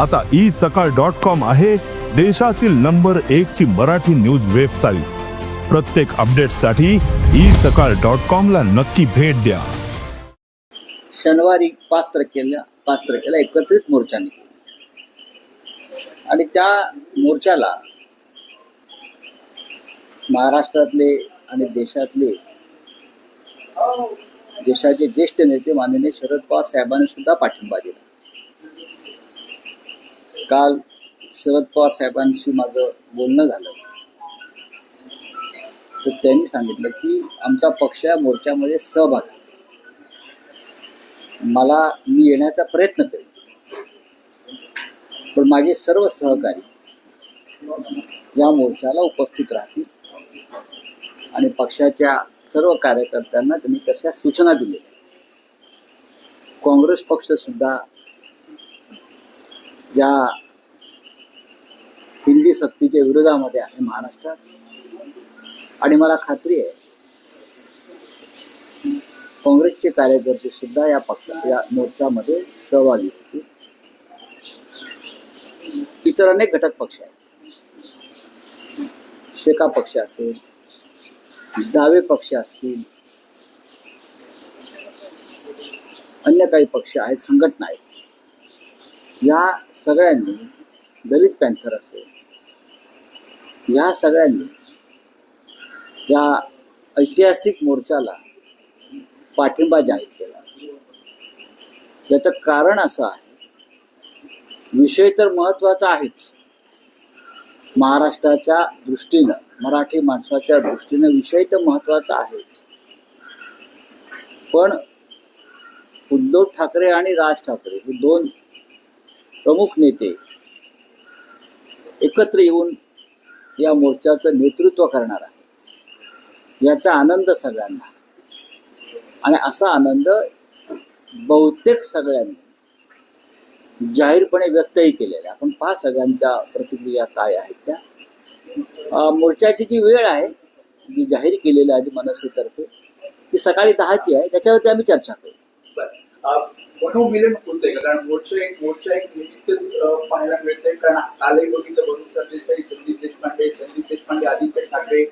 आता ई सकाळ dot com आहे देशातील नंबर एक ची मराठी न्यूज वेबसाईट. प्रत्येक अपडेटसाठी ई सकाळ डॉट कॉम ला नक्की भेट द्या. शनिवारी पाच तारखेला पाच तारखेला एकत्रित मोर्चा निघाला. आणि त्या मोर्चाला महाराष्ट्रातले आणि देशातले देशाचे ज्येष्ठ नेते माननीय शरद पवार साहेबांनी सुद्धा पाठिंबा दिला. काल शरद पवार साहेबांशी माझं बोलणं झालं. तर त्यांनी सांगितलं की आमचा पक्ष या मोर्चामध्ये सहभाग मला मी येण्याचा प्रयत्न करेन. पण माझे सर्व सहकारी या मोर्चाला उपस्थित राहतील. आणि पक्षाच्या सर्व कार्यकर्त्यांना त्यांनी कशा सूचना दिल्या काँग्रेस पक्ष सुद्धा या हिंदी सक्तीच्या विरोधामध्ये आहे महाराष्ट्रात. आणि मला खात्री आहे काँग्रेसचे कार्यकर्ते सुद्धा या पक्षात या मोर्चामध्ये सहभागी होते इतर अनेक घटक पक्ष आहेत. शेका पक्ष असेल डावे पक्ष असतील अन्य काही पक्ष आहेत संघटना आहेत. या सगळ्यांनी दलित पॅन्थर असेल. या सगळ्यांनी या ऐतिहासिक मोर्चाला पाठिंबा जाहीर केला. याचं कारण असं आहे विषय तर महत्त्वाचा आहेच. महाराष्ट्राच्या दृष्टीनं मराठी माणसाच्या दृष्टीनं विषय तर महत्त्वाचा आहेच. पण उद्धव ठाकरे आणि राज ठाकरे हे दोन प्रमुख नेते एकत्र येऊन या मोर्चाचं नेतृत्व करणार आहे याचा आनंद सगळ्यांना. आणि असा आनंद बहुतेक सगळ्यांनी जाहीरपणे व्यक्तही केलेला आहे. आपण पहा सगळ्यांच्या प्रतिक्रिया काय आहेत त्या. मोर्चाची जी वेळ आहे जी जाहीर केलेली आहे मनसेतर्फे ती सकाळी दहाची आहे. त्याच्यावरती आम्ही चर्चा करू. मनोमिलन होतंय का कारण मोर्चा एक मोर्चा एक निमित्त पाहायला मिळतंय. कारण कालही बघितलं वरुण सरदेसाई संदीप देशपांडे संदीप देशपांडे आदित्य ठाकरे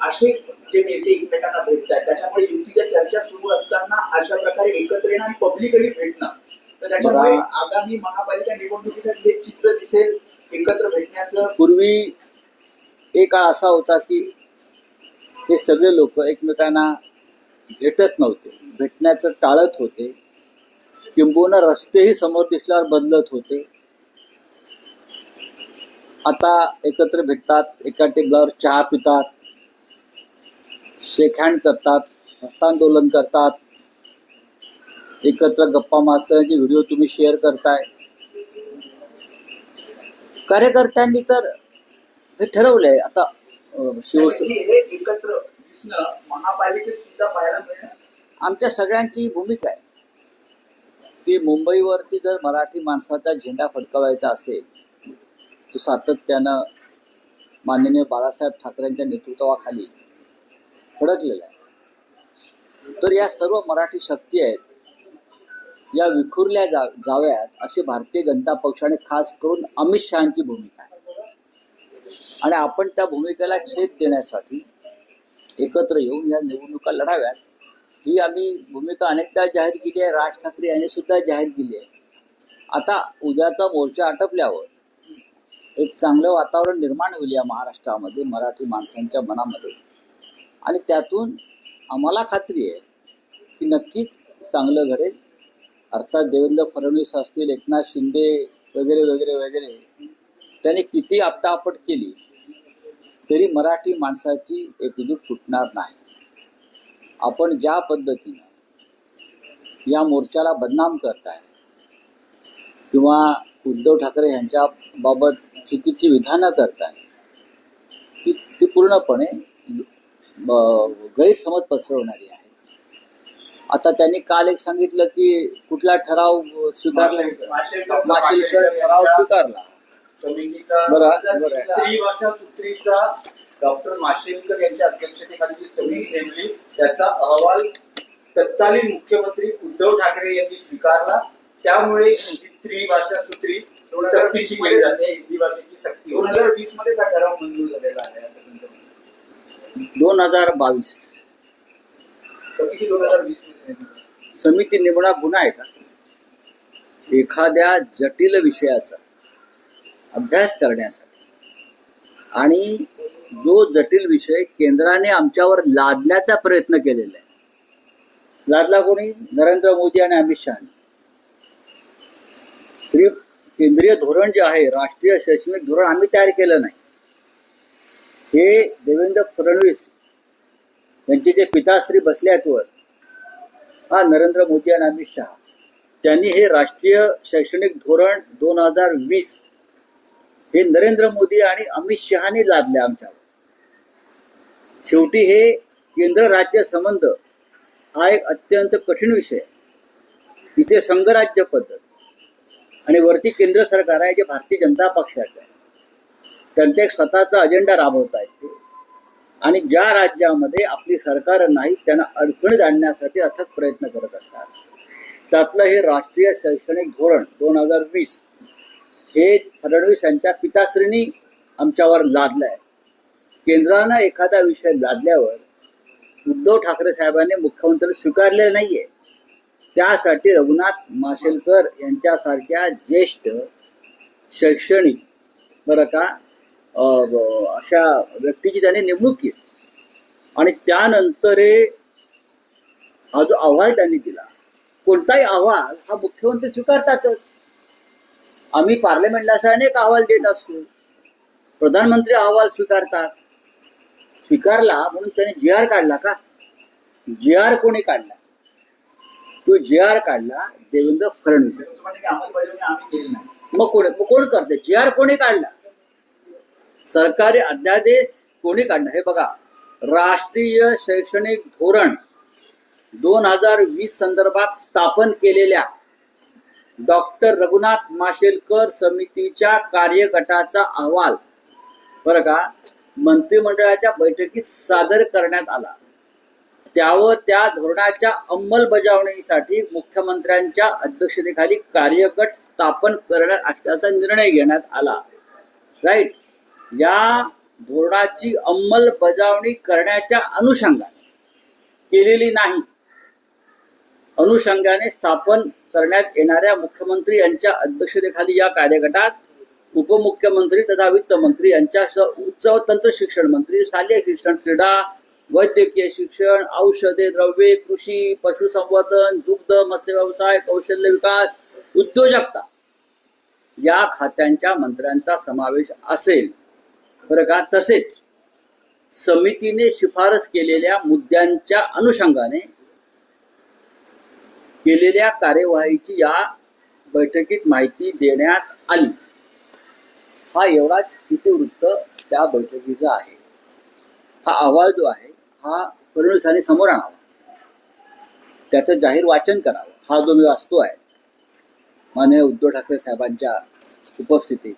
असे जे नेते एकमेकांना भेटत आहेत त्याच्यामुळे युतीच्या चर्चा सुरू असताना अशा प्रकारे एकत्र येणं आणि पब्लिकली भेटणं. तर त्याच्यामुळे. आगामी महापालिका निवडणुकीसाठी एक चित्र दिसेल एकत्र भेटण्याचं. पूर्वी एक काळ असा होता की हे सगळे लोक एकमेकांना भेटत नव्हते. भेटण्याचं टाळत होते. किंबहुना रस्तेही समोर दिसल्यावर बदलत होते. आता एकत्र भेटतात एका टेबलावर चहा पितात शेक हँड करतात हस्तांदोलन करतात. एकत्र गप्पा मारतानाचे व्हिडिओ तुम्ही शेअर करताय. कार्यकर्त्यांनी तर हे ठरवलंय. आता अं, शिवसेना दिसणं महापालिकेत सुद्धा पाहायला मिळणं आमच्या सगळ्यांची भूमिका आहे. की मुंबईवरती जर मराठी माणसाचा झेंडा फडकवायचा असेल तो सातत्यानं माननीय बाळासाहेब ठाकरेंच्या नेतृत्वाखाली फडकलेला आहे. तर या सर्व मराठी शक्ती आहेत या विखुरल्या जा जाव्यात अशी भारतीय जनता पक्षाने खास करून अमित शहाची भूमिका आहे. आणि आपण त्या भूमिकेला छेद देण्यासाठी एकत्र येऊन या निवडणुका लढाव्यात. ही आम्ही भूमिका अनेकदा जाहीर केली आहे. राज ठाकरे यांनी सुद्धा जाहीर केली आहे. आता उद्याचा मोर्चा आटपल्यावर एक चांगलं वातावरण निर्माण होईल या महाराष्ट्रामध्ये मराठी माणसांच्या मनामध्ये. आणि त्यातून आम्हाला खात्री आहे की नक्कीच चांगलं घडेल. अर्थात देवेंद्र फडणवीस असतील एकनाथ शिंदे वगैरे वगैरे वगैरे त्यांनी किती आपटापट केली. तरी मराठी माणसाची एकजूट फुटणार नाही. आपण ज्या पद्धतीनं या मोर्चाला बदनाम करताय किंवा उद्धव ठाकरे यांच्या बाबत चुकीची विधानं करताय ती ती पूर्णपणे गैरसमज पसरवणारी आहे. आता त्यांनी काल एक सांगितलं की कुठला ठराव स्वीकारला माशिलकर ठराव स्वीकारला. समितीचा त्रिभाषा सूत्रीचा डॉक्टर माशेलकर यांच्या अध्यक्षतेखाली जी समिती नेमली. त्याचा अहवाल तत्कालीन मुख्यमंत्री उद्धव ठाकरे यांनी स्वीकारला. त्यामुळे त्रिभाषा सूत्री सक्तीची केली जाते. हिंदी भाषेची सक्ती. दोन. हजार वीसमध्ये हा ठराव मंजूर झालेला आहे. दोन हजार बावीस. समिती दोन हजार वीसमध्ये समिती नेमणा गुन्हा आहे का? एखाद्या जटिल विषयाचा. अभ्यास करण्यासाठी. आणि जो जटिल विषय केंद्राने आमच्यावर लादण्याचा प्रयत्न केलेला आहे. लादला कोणी? नरेंद्र मोदी आणि अमित शहा केंद्रीय धोरण जे आहे राष्ट्रीय शैक्षणिक धोरण आम्ही तयार केलं नाही. हे देवेंद्र फडणवीस यांचे जे पिताश्री बसले आहेत वर हा नरेंद्र मोदी आणि अमित शहा. त्यांनी हे राष्ट्रीय शैक्षणिक धोरण दोन हजार वीस हे नरेंद्र मोदी आणि अमित शहाने लादले आमच्यावर. शेवटी हे केंद्र राज्य संबंध हा एक अत्यंत कठीण विषय इथे संघराज्य पद्धत आणि वरती केंद्र सरकार आहे जे भारतीय जनता पक्षाचं आहे. त्यांचा एक स्वतःचा अजेंडा राबवता येते आणि ज्या राज्यामध्ये आपली सरकार नाही त्यांना अडचणीत आणण्यासाठी अथक प्रयत्न करत असतात. त्यातलं हे राष्ट्रीय शैक्षणिक धोरण दोन हजार वीस हे फडणवीस यांच्या पिताश्रीनी आमच्यावर लादलं आहे केंद्रानं एखादा विषय लादल्यावर उद्धव ठाकरे साहेबांनी मुख्यमंत्री स्वीकारलेलं नाहीये. त्यासाठी रघुनाथ माशेलकर यांच्यासारख्या ज्येष्ठ शैक्षणिक बरं का अशा व्यक्तीची त्यांनी नेमणूक केली. आणि त्यानंतर हे हा जो अहवाल त्यांनी दिला कोणताही अहवाल हा मुख्यमंत्री स्वीकारतातच. आम्ही पार्लमेंटला असा अनेक अहवाल देत असतो. प्रधानमंत्री अहवाल स्वीकारतात. स्वीकारला म्हणून त्याने जी आर काढला का? जी आर कोणी काढला? तो जी आर काढला देवेंद्र फडणवीस. मग कोण कोण करते? जी आर कोणी काढला? सरकारी अध्यादेश कोणी काढला? हे बघा राष्ट्रीय शैक्षणिक धोरण दोन हजार वीस संदर्भात स्थापन केलेल्या डॉक्टर रघुनाथ माशेलकर समितीच्या कार्यगटाचा अहवाल. बरं का? मंत्रिमंडळाच्या बैठकीत सादर करण्यात आला. त्यावर त्या धोरणाच्या अंमलबजावणीसाठी मुख्यमंत्र्यांच्या अध्यक्षतेखाली कार्यगट स्थापन करण्यात असल्याचा निर्णय घेण्यात आला. राईट या धोरणाची अंमलबजावणी करण्याच्या अनुषंगाने केलेली नाही. अनुषंगाने स्थापन करण्यात येणाऱ्या मुख्यमंत्री यांच्या अध्यक्षतेखाली या कार्यगटात उपमुख्यमंत्री तथा वित्त मंत्री यांच्यासह उच्च तंत्र शिक्षण मंत्री शालेय शिक्षण क्रीडा वैद्यकीय शिक्षण औषधे द्रव्ये कृषी पशुसंवर्धन दुग्ध मत्स्य व्यवसाय कौशल्य विकास उद्योजकता या खात्यांच्या मंत्र्यांचा समावेश असेल. बरं का? तसेच समितीने शिफारस केलेल्या मुद्द्यांच्या अनुषंगाने केलेल्या कार्यवाहीची या बैठकीत माहिती देण्यात आली. हा एवढाच इतिवृत्त त्या बैठकीचा आहे. हा अहवाल जो आहे हा परिणसाने समोर आणावा. त्याचं जाहीर वाचन करावं. हा जो मी वाचतो आहे माननीय उद्धव ठाकरे साहेबांच्या उपस्थितीत.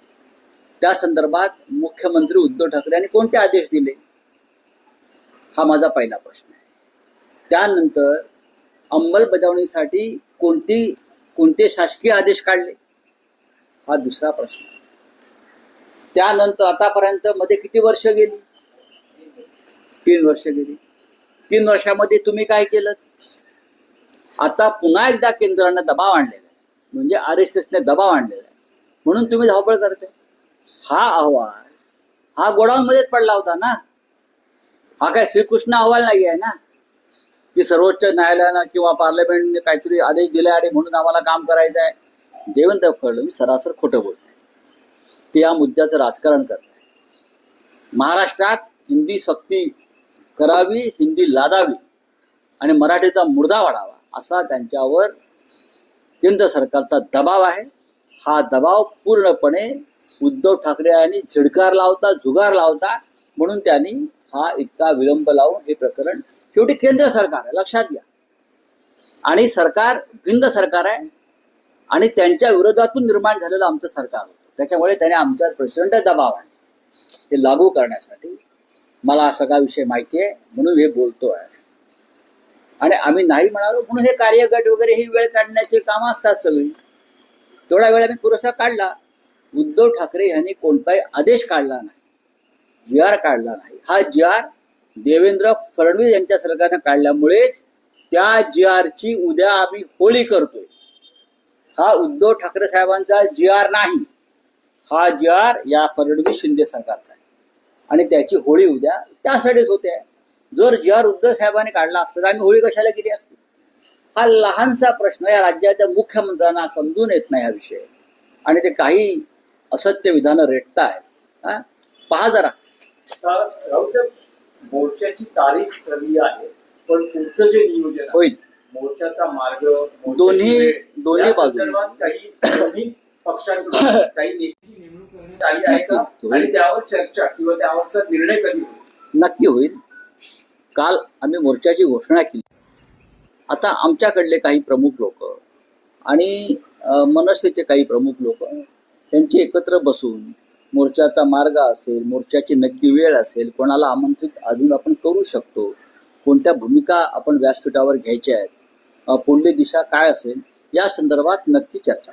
त्या संदर्भात मुख्यमंत्री उद्धव ठाकरे यांनी कोणते आदेश दिले? हा माझा पहिला प्रश्न आहे. त्यानंतर अंमलबजावणीसाठी कोणती कोणते शासकीय आदेश काढले? हा दुसरा प्रश्न. त्यानंतर आतापर्यंत मध्ये किती वर्ष गेली? तीन वर्ष गेली. तीन वर्षामध्ये तुम्ही काय केलं? आता पुन्हा एकदा केंद्रानं दबाव आणलेला आहे. म्हणजे आर एस एसने दबाव आणलेला आहे. म्हणून तुम्ही धावपळ करते हा अहवाल हा गोडाऊन मध्येच पडला होता ना? हा काय श्रीकृष्ण अहवाल नाही आहे ना? की सर्वोच्च न्यायालयानं किंवा पार्लमेंटने काहीतरी आदेश दिले आणि म्हणून आम्हाला काम करायचं आहे देवेंद्र फडणवीस सरासर खोटं बोलत ते या मुद्द्याचं राजकारण करत महाराष्ट्रात हिंदी सक्ती करावी हिंदी लादावी आणि मराठीचा मुर्दा वाढावा असा त्यांच्यावर केंद्र सरकारचा दबाव आहे. हा दबाव पूर्णपणे उद्धव ठाकरे यांनी झिडकार लावता जुगार लावता म्हणून त्यांनी हा इतका विलंब लावून हे प्रकरण शेवटी केंद्र सरकार आहे लक्षात घ्या. आणि सरकार भिंद सरकार आहे आणि त्यांच्या विरोधातून निर्माण झालेलं आमचं सरकार होतं. त्याच्यामुळे त्याने आमच्यावर प्रचंड दबाव आहे हे लागू करण्यासाठी मला सगळा विषय माहिती आहे म्हणून हे बोलतो आहे आणि आम्ही नाही म्हणालो म्हणून हे कार्यगट वगैरे ही वेळ काढण्याची कामं असतात सगळी. तेवढा वेळ आम्ही पुरस्कार काढला. उद्धव ठाकरे यांनी कोणताही आदेश काढला नाही. जी आर काढला नाही. हा जी आर देवेंद्र फडणवीस यांच्या सरकारनं काढल्यामुळेच त्या जी आरची उद्या आम्ही होळी करतोय. हा उद्धव ठाकरे साहेबांचा जी आर नाही. हा जी आर या फडणवीस शिंदे सरकारचा आहे. आणि त्याची होळी उद्या त्यासाठीच होते. जर जी आर उद्धव साहेबांनी काढला असता तर आम्ही होळी कशाला केली असती? हा लहानसा प्रश्न या राज्याच्या मुख्यमंत्र्यांना समजून येत नाही हा विषय. आणि ते काही असत्य विधानं रेटतायत. हा? पहा जरा. साहेब मोर्चाची तारीख ठरली आहे पण पुढचं जे नियोजन होईल. मोर्चाचा मार्ग दोन्ही- दोन्ही. संदर्भात काही दोन्ही पक्षांकडून काही नेत्याची नेमणूक करण्यात आली आहे का? नक्की. आणि त्यावर चर्चा किंवा त्यावरचा निर्णय कधी होईल? नक्की होईल. काल आम्ही मोर्चाची घोषणा केली. आता आमच्याकडले काही प्रमुख लोक आणि अ, मनसेचे काही प्रमुख लोक त्यांची एकत्र बसून मोर्चाचा मार्ग असेल मोर्चाची नक्की वेळ असेल कोणाला आमंत्रित अजून आपण करू शकतो. कोणत्या भूमिका आपण व्यासपीठावर घ्यायच्या आहेत? पुढली दिशा काय असेल? या संदर्भात नक्की चर्चा